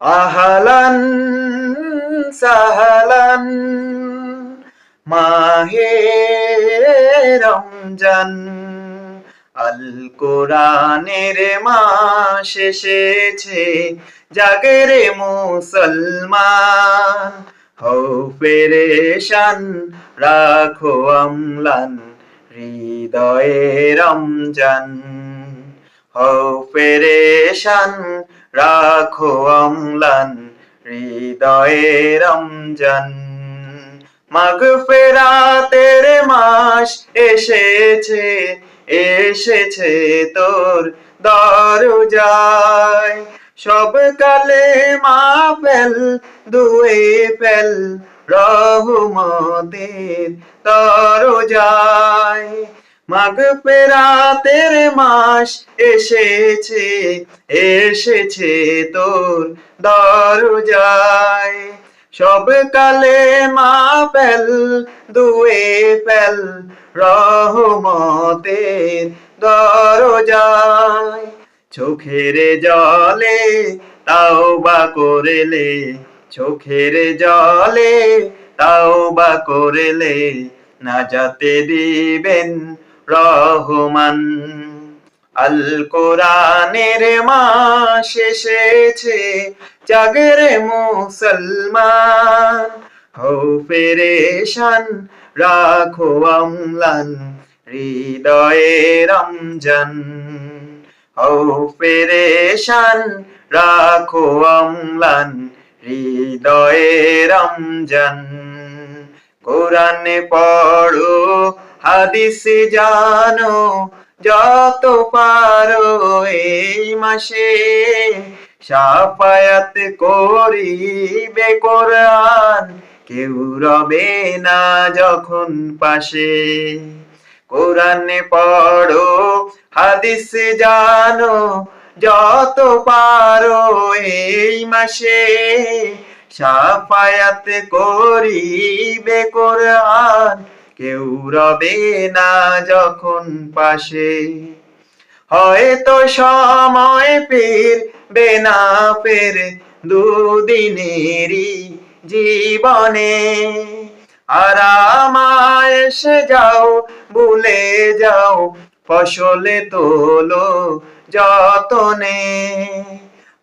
আহালান সাহালান মাহে রমজান। আল কোরআনের মাস এসেছে, জাগরে মুসলমান। হও পেরেশান, রাখো আমলান, হৃদয়ে রমজান। হও পেরেশান রাখো অম্লান হৃদয়ে রমজান। মাগ ফেরাতের মাস এসেছে এসেছে তোর দরজায়। সব কালে মা ফেল দুয়ে ফেল, রহমতের দরজায়। মাগ ফেরাতের মাস এসেছে এসেছে তোর দরজায়। সব কালে মা পেল দুয়ে ফেল রহমতের দরজায়। চোখের জলে তাও বা করেলে, চোখের জলে তাও বা করেলে না যাতে দিবেন রহমান। আল কোরআনের মাস এসেছে, জাগরে মুসলমান। হও পেরেশান, রাখো আমলান, হৃদয়ে রমজান। হও পেরেশান, রাখো আমলান, হৃদয়ে রমজান। কোরআন পড়ো হাদিস জানো, যত পারো এই মাসে সাফায়াত করিবে কোরআন। কেউ রবে না যখন পাশে। কোরআন পড়ো, হাদিস জানো, যত পারো এই মাসে সাফায়াত করিবে কোরআন। কেউ রবে না যখন পাশে। হয়তো সময় ফির বেনা পের দুদিনেরই জীবনে। আরামায় এসে যাও, ভুলে যাও, ফসলে তোলো যতনে।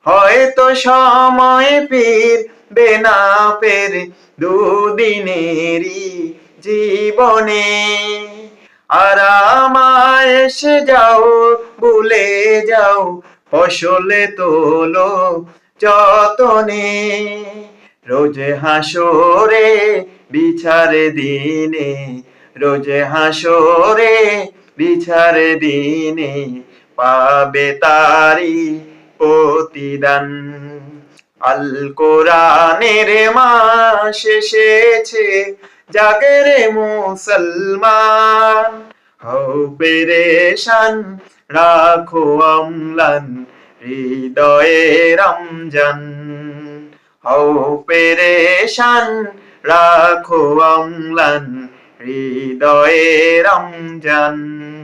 হয়তো সময় ফির বেনা পের দুদিনেরই জীবনে। আরামায় এসে যাও, ভুলে যাও, ফসলে তোলো যতনে। রোজ হাসরে বিচারে দিনে, রোজ হাসরে বিচারে দিনে পাবে তারি প্রতিদান। আল কোরআনের মাস এসেছে জাগরে মুসলমান। হও পেরেশান রাখো আমলান হৃদয়ে রমজান। হও পেরেশান রাখো আমলান হৃদয়ে রমজান।